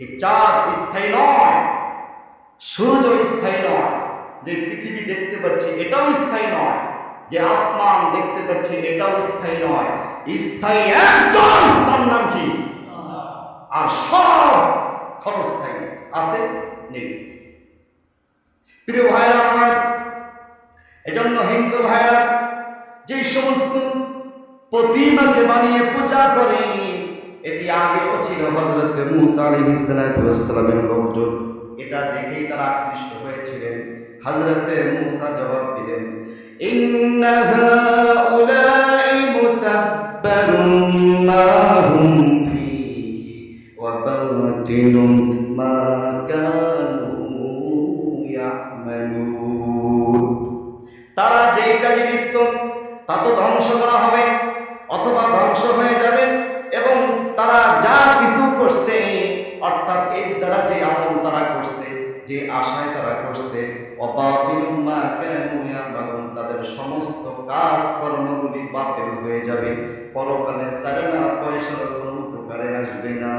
এই চাঁদ স্থায়ী নয়, সূর্য স্থায়ী নয়, যে পৃথিবী দেখতে পাচ্ছি এটাও স্থায়ী নয়, যে আসমান দেখতে পাচ্ছি এটাও স্থায়ী নয়। স্থায়ী একজন, তার নাম কি? আর সব ক্ষণস্থায়ী। আছে? নেই। প্রিয় ভাইরা আমার, এজন্য হিন্দু ভাইরা যে সমস্ত প্রতিমাকে বানিয়ে পূজা করে এটি আগেও ছিল হজরত মুসা লোকজন। এটা দেখেই তারা আকৃষ্ট হয়েছিলেন। হজরতে মুসা জবাব দিলেন তারা যে কাজে লিপ্ত, তা তো ধ্বংস করা হবে। যে আশায় তারা করছে তাদের সমস্ত কাজ কর্মগুলি বাতিল হয়ে যাবে। পরকালে সারেনা পয়সার কোনো উপকারে আসবে না।